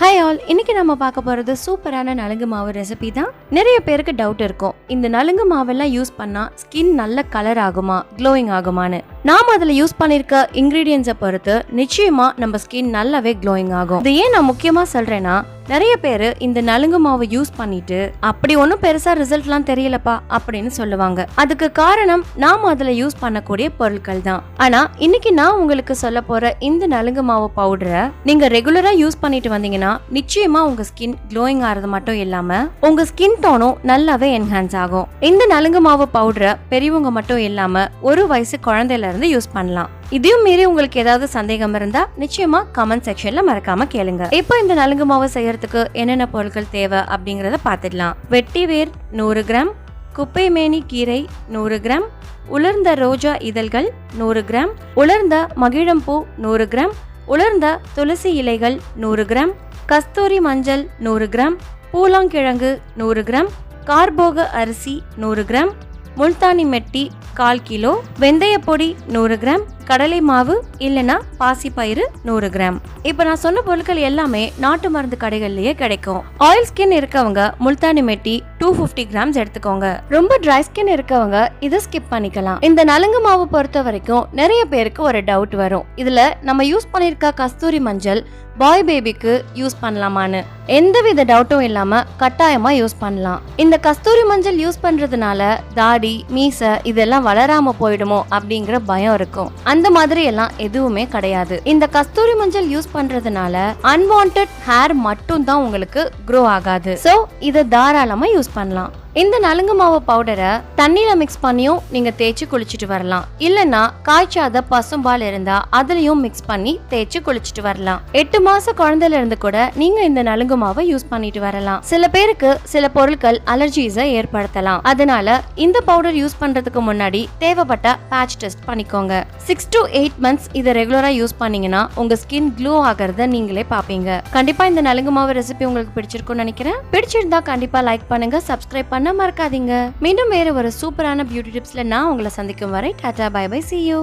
Hi hi all இன்னைக்கு நம்ம பார்க்க போகிறது சூப்பரான நலுங்கு மாவு ரெசிபி தான். நிறைய பேருக்கு டவுட் இருக்கும். இந்த நலுங்கு மாவெல்லாம் யூஸ் பண்ணால் ஸ்கின் நல்ல கலர் ஆகுமா க்ளோயிங் ஆகுமான்னு. நாம் அதில் யூஸ் பண்ணியிருக்க இன்க்ரீடியன்ஸை பொறுத்து நிச்சயமாக நம்ம ஸ்கின் நல்லாவே க்ளோயிங் ஆகும். இது ஏன் நான் முக்கியமாக சொல்கிறேன்னா நிறைய பேர் இந்த நலுங்கு மாவை யூஸ் பண்ணிட்டு அப்படி ஒன்றும் பெருசா ரிசல்ட்லாம் தெரியலப்பா அப்படின்னு சொல்லுவாங்க. அதுக்கு காரணம் நாம் அதில் யூஸ் பண்ணக்கூடிய பொருட்கள் தான். ஆனா இன்னைக்கு நான் உங்களுக்கு சொல்ல போற இந்த நலுங்கு மாவு பவுடரை நீங்க ரெகுலரா யூஸ் பண்ணிட்டு வந்தீங்கன்னா நிச்சயமா உங்க ஸ்கின் க்ளோயிங் ஆறது மட்டும் இல்லாம உங்க ஸ்கின் டோனும் நல்லாவே என்ஹான்ஸ் ஆகும். இந்த நலுங்கு மாவு பவுடரை பெரியவங்க மட்டும் இல்லாம ஒரு வயசு குழந்தையில இருந்து யூஸ் பண்ணலாம். இதையும் மீறி உங்களுக்கு ஏதாவது சந்தேகம் இருந்தா நிச்சயமா கமெண்ட் செக்ஷன்ல மறக்காம கேளுங்க. இப்போ இந்த நலுங்கு மாவு செய்யறதுக்கு என்னென்ன பொருட்கள் தேவை அப்படிங்கறத பாத்துடலாம் வெட்டி வேர் நூறு கிராம் குப்பைமேனி கீரை நூறு கிராம் உலர்ந்த ரோஜா இதழ்கள் நூறு கிராம் உலர்ந்த மகிழம்பூ நூறு கிராம் உலர்ந்த துளசி இலைகள் நூறு கிராம் கஸ்தூரி மஞ்சள் நூறு கிராம் பூலாங்கிழங்கு நூறு கிராம் கார்போக அரிசி நூறு கிராம் முல்தானி மெட்டி கால் கிலோ வெந்தய பொடி நூறு கிராம் கடலை மாவு இல்லைன்னா பாசிப்பயிறு நூறு கிராம். இப்போ நான் சொன்ன பொருட்கள் எல்லாமே நாட்டு மருந்து கடைகள்லயே கிடைக்கும். ஆயில் ஸ்கின் இருக்கவங்க Multani mitti two fifty grams எடுத்துக்கோங்க. ரொம்ப ட்ரை ஸ்கின் இருக்கவங்க இதை ஸ்கிப் பண்ணிக்கலாம். இந்த நலுங்கு மாவு பொறுத்த வரைக்கும் நிறைய பேருக்கு ஒரு டவுட் வரும். இதுல நம்ம யூஸ் பண்ணிருக்க கஸ்தூரி மஞ்சள் பாய் பேபிக்கு யூஸ் பண்ணலாமான்னு. எந்தவித டவுட்டும் இல்லாம கட்டாயமா யூஸ் பண்ணலாம். இந்த கஸ்தூரி மஞ்சள் யூஸ் பண்றதுனால தாடி மீசை இதெல்லாம் வளராம போயிடுமோ அப்படிங்கிற பயம் இருக்கும். அந்த மாதிரி எல்லாம் எதுவுமே கிடையாது. இந்த கஸ்தூரி மஞ்சள் யூஸ் பண்றதுனால அன்வான்ட் ஹேர் மட்டும் தான் உங்களுக்கு க்ரோ ஆகாது. சோ இதை தாராளமா யூஸ் பண்ணலாம். இந்த நலுங்கு மாவு பவுடரை தண்ணியில மிக்ஸ் பண்ணியும் நீங்க தேய்ச்சி குளிச்சுட்டு வரலாம். இல்லனா காய்ச்சாத பசும்பால் இருந்தா அதுலயும் மிக்ஸ் பண்ணி தேய்ச்சி குளிச்சுட்டு வரலாம். எட்டு மாச குழந்தையில இருந்து கூட நீங்க இந்த நலுங்கு மாவை யூஸ் பண்ணிட்டு வரலாம். சில பேருக்கு சில பொருட்கள் அலர்ஜிஸை ஏற்படுத்தலாம். அதனால இந்த பவுடர் யூஸ் பண்றதுக்கு முன்னாடி தேவைப்பட்ட பேட்ச் டெஸ்ட் பண்ணிக்கோங்க. சிக்ஸ் டு எயிட் மந்த்ஸ் இதை ரெகுலரா யூஸ் பண்ணீங்கன்னா உங்க ஸ்கின் க்ளோ ஆகிறத நீங்களே பாப்பீங்க கண்டிப்பா இந்த நலுங்கு மாவு ரெசிபி உங்களுக்கு பிடிச்சிருக்கும்னு நினைக்கிறேன். பிடிச்சிருந்தா கண்டிப்பா லைக் பண்ணுங்க சப்ஸ்கிரைப் பண்ண மறக்காதீங்க மீண்டும் வேற ஒரு சூப்பரான பியூட்டி டிப்ஸ்ல நான் உங்களை சந்திக்கும் வரை tata bye bye see you